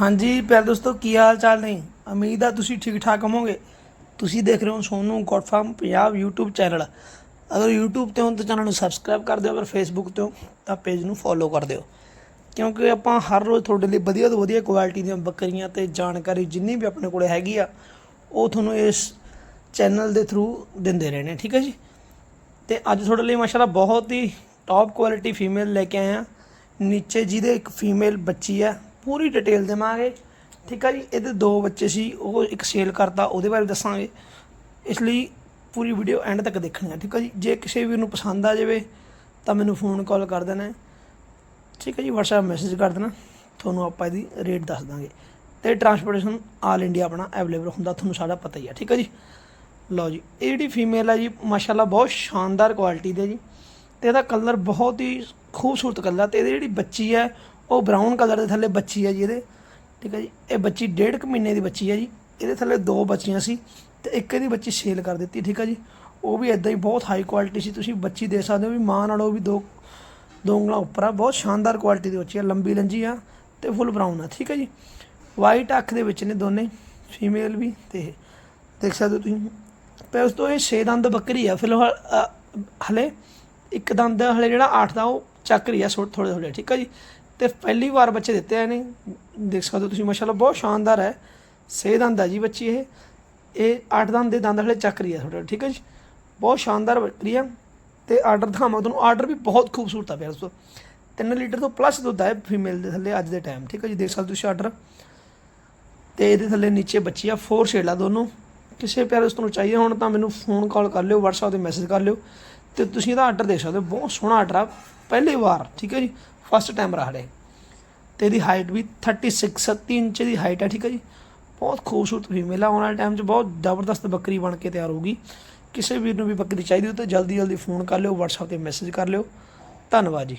ਹਾਂਜੀ ਪਿਆਰੇ ਦੋਸਤੋ, ਕੀ ਹਾਲ ਚਾਲ ਨੇ? ਉਮੀਦ ਆ ਤੁਸੀਂ ਠੀਕ ਠਾਕ ਹੋਵੋਗੇ। ਤੁਸੀਂ ਦੇਖ ਰਹੇ ਹੋ Sonu goat farm Punjab YouTube channel. ਅਗਰ YouTube ਤੇ ਹੋ ਤਾਂ ਚੈਨਲ ਨੂੰ ਸਬਸਕ੍ਰਾਈਬ ਕਰ ਦਿਓ, ਅਗਰ Facebook ਤੇ ਹੋ ਤਾਂ ਪੇਜ ਨੂੰ ਫੋਲੋ ਕਰ ਦਿਓ। ਕਿਉਂਕਿ ਆਪਾਂ ਹਰ ਰੋਜ਼ ਤੁਹਾਡੇ ਲਈ ਵਧੀਆ ਤੋਂ ਵਧੀਆ ਕੁਆਲਿਟੀ ਦੀਆਂ ਬੱਕਰੀਆਂ ਤੇ ਜਾਣਕਾਰੀ ਜਿੰਨੀ ਵੀ ਆਪਣੇ ਕੋਲੇ ਹੈਗੀ ਆ, ਉਹ ਤੁਹਾਨੂੰ ਇਸ ਚੈਨਲ ਦੇ ਥਰੂ ਦਿੰਦੇ ਰਹਿਣੇ, ਠੀਕ ਹੈ ਜੀ? ਤੇ ਅੱਜ ਤੁਹਾਡੇ ਲਈ ਮਾਸ਼ਾਅੱਲਾ ਬਹੁਤ ਹੀ ਟੌਪ ਕੁਆਲਿਟੀ ਫੀਮੇਲ ਲੈ ਕੇ ਆਏ ਆ। ਨੀਚੇ ਜਿਹਦੇ ਇੱਕ ਫੀਮੇਲ ਬੱਚੀ ਆ ਪੂਰੀ ਡਿਟੇਲ ਦੇਵਾਂਗੇ। ਠੀਕ ਆ ਜੀ? ਇਹਦੇ ਦੋ ਬੱਚੇ ਸੀ, ਉਹ ਇੱਕ ਸੇਲ ਕਰਤਾ, ਉਹਦੇ ਬਾਰੇ ਦੱਸਾਂਗੇ। ਇਸ ਲਈ ਪੂਰੀ ਵੀਡੀਓ ਐਂਡ ਤੱਕ ਦੇਖਣੀ ਆ, ਠੀਕ ਆ ਜੀ? ਜੇ ਕਿਸੇ ਵੀ ਨੂੰ ਪਸੰਦ ਆ ਜਾਵੇ, ਤਾਂ ਮੈਨੂੰ ਫੋਨ ਕਾਲ ਕਰ ਦੇਣਾ। ਠੀਕ ਹੈ ਜੀ? WhatsApp ਮੈਸੇਜ ਕਰ ਦੇਣਾ। ਤੁਹਾਨੂੰ ਆਪਾਂ ਇਹਦੀ ਰੇਟ ਦੱਸ ਦਾਂਗੇ। ਤੇ ਟਰਾਂਸਪੋਰਟੇਸ਼ਨ ਆਲ ਇੰਡੀਆ ਆਪਣਾ ਅਵੇਲੇਬਲ ਹੁੰਦਾ, ਤੁਹਾਨੂੰ ਸਾਰਾ ਪਤਾ ਹੀ ਆ, ਠੀਕ ਹੈ ਜੀ? ਲਓ ਜੀ, ਇਹ ਜਿਹੜੀ ਫੀਮੇਲ ਆ ਜੀ, ਮਾਸ਼ਾਅੱਲਾ ਬਹੁਤ ਸ਼ਾਨਦਾਰ ਕੁਆਲਿਟੀ ਦੇ ਜੀ। ਤੇ ਇਹਦਾ ਕਲਰ ਬਹੁਤ ਹੀ ਖੂਬਸੂਰਤ ਕਲਰ ਤੇ ਇਹਦੀ ਜਿਹੜੀ ਬੱਚੀ ਹੈ ਉਹ ਬਰਾਊਨ ਕਲਰ ਦੇ ਥੱਲੇ ਬੱਚੀ ਹੈ ਜੀ ਇਹਦੇ, ਠੀਕ ਹੈ ਜੀ। ਇਹ ਬੱਚੀ ਡੇਢ ਕੁ ਮਹੀਨੇ ਦੀ ਬੱਚੀ ਹੈ ਜੀ। ਇਹਦੇ ਥੱਲੇ ਦੋ ਬੱਚੀਆਂ ਸੀ ਤੇ ਇੱਕ ਇਹਦੀ ਬੱਚੀ ਸੇਲ ਕਰ ਦਿੱਤੀ, ਠੀਕ ਹੈ ਜੀ। ਉਹ ਵੀ ਇਦਾਂ ਹੀ ਬਹੁਤ ਹਾਈ ਕੁਆਲਿਟੀ ਸੀ। ਤੁਸੀਂ ਬੱਚੀ ਦੇ ਸਕਦੇ ਹੋ ਵੀ ਮਾਂ ਨਾਲੋਂ ਵੀ ਦੋ ਦੋ ਉਂਗਲਾਂ ਉੱਪਰ ਆ। ਬਹੁਤ ਸ਼ਾਨਦਾਰ ਕੁਆਲਿਟੀ ਦੀ ਬੱਚੀ ਆ ਲੰਬੀ ਲੰਜੀ ਆ ਤੇ ਫੁੱਲ ਬਰਾਊਨ ਆ, ਠੀਕ ਹੈ ਜੀ। ਵਾਈਟ ਅੱਖ ਦੇ ਵਿੱਚ ਨੇ ਦੋਨੇ ਫੀਮੇਲ ਵੀ ਤੇ ਇਹ। ਦੇਖ ਸਕਦੇ ਹੋ ਤੁਸੀਂ। ਪਰ ਉਸ ਤੋਂ ਇਹ ਛੇ ਦੰਦ ਬੱਕਰੀ ਆ। ਫਿਲਹਾਲ ਹਲੇ ਇੱਕ ਦੰਦ ਹਲੇ ਜਿਹੜਾ 8 ਦਾ, ਉਹ ਚੱਕ ਰਹੀ ਆ ਥੋੜੇ ਥੋੜੇ ਠੀਕ ਆ ਜੀ? ਤੇ ਪਹਿਲੀ ਵਾਰ ਬੱਚੇ ਦਿੱਤੇ ਆਏ ਨੇ ਦੇਖ ਸਕਦੇ ਹੋ ਤੁਸੀਂ, ਮਾਸ਼ਾਅੱਲਾ, ਬਹੁਤ ਸ਼ਾਨਦਾਰ ਹੈ। ਛੇ ਦੰਦ ਆ ਜੀ ਬੱਚੀ ਇਹ। ਇਹ 8 ਦੰਦ ਦੇ ਦੰਦ ਹਲੇ ਚੱਕ ਰਹੀ ਆ ਥੋੜੇ ਠੀਕ ਹੈ ਜੀ? ਬਹੁਤ ਸ਼ਾਨਦਾਰ ਬੱਕਰੀ ਆ। ਤੇ ਆਰਡਰ ਦਿਖਾਵਾਂ ਤੁਹਾਨੂੰ ਆਰਡਰ ਵੀ ਬਹੁਤ ਖੂਬਸੂਰਤ ਆ ਪਿਆਰ ਦੋਸਤੋ। 3 ਲੀਟਰ ਤੋਂ ਪਲੱਸ ਦੁੱਧ ਆ ਫੀਮੇਲ ਦੇ ਥੱਲੇ ਅੱਜ ਦੇ ਟਾਈਮ ਠੀਕ ਹੈ ਜੀ? ਦੇਖ ਸਕਦੇ ਹੋ ਤੁਸੀਂ ਆਰਡਰ ਤੇ ਇਹਦੇ ਥੱਲੇ ਨੀਚੇ ਬੱਚੀ ਆ ਫੋਰ ਆ ਦੋਨੋਂ। ਕਿਸੇ ਪਿਆਰ ਉਸ ਨੂੰ ਚਾਹੀਏ ਹੁਣ ਤਾਂ ਮੈਨੂੰ ਫੋਨ ਕਾਲ ਕਰ ਲਿਓ, WhatsApp ਤੇ ਮੈਸੇਜ ਕਰ ਲਿਓ। ਤੇ ਤੁਸੀਂ ਇਹਦਾ ਆਰਡਰ ਦੇ ਸਕਦੇ ਹੋ। ਬਹੁਤ ਸੋਹਣਾ ਆਰਡਰ ਆ। ਪਹਿਲੀ ਵਾਰ, ਠੀਕ ਹੈ ਜੀ? ਫਸਟ ਟਾਈਮ ਰਹਾ ਰਹੇ ਤੇ ਇਹਦੀ ਹਾਈਟ ਵੀ 36 37 ਇੰਚ ਦੀ ਹਾਈਟ ਹੈ ਠੀਕ ਹੈ ਜੀ? ਬਹੁਤ ਖੂਬਸੂਰਤ ਫੀਮੇਲ ਆ। ਆਉਣ ਵਾਲੇ ਟਾਈਮ 'ਚ ਬਹੁਤ ਜ਼ਬਰਦਸਤ ਬੱਕਰੀ ਬਣ ਕੇ ਤਿਆਰ ਹੋਊਗੀ। ਕਿਸੇ ਵੀਰ ਨੂੰ ਵੀ ਬੱਕਰੀ ਚਾਹੀਦੀ ਹੋ ਤਾਂ ਜਲਦੀ ਜਲਦੀ ਫੋਨ ਕਰ ਲਿਓ, WhatsApp ਤੇ ਮੈਸੇਜ ਕਰ ਲਿਓ। ਧੰਨਵਾਦ ਜੀ।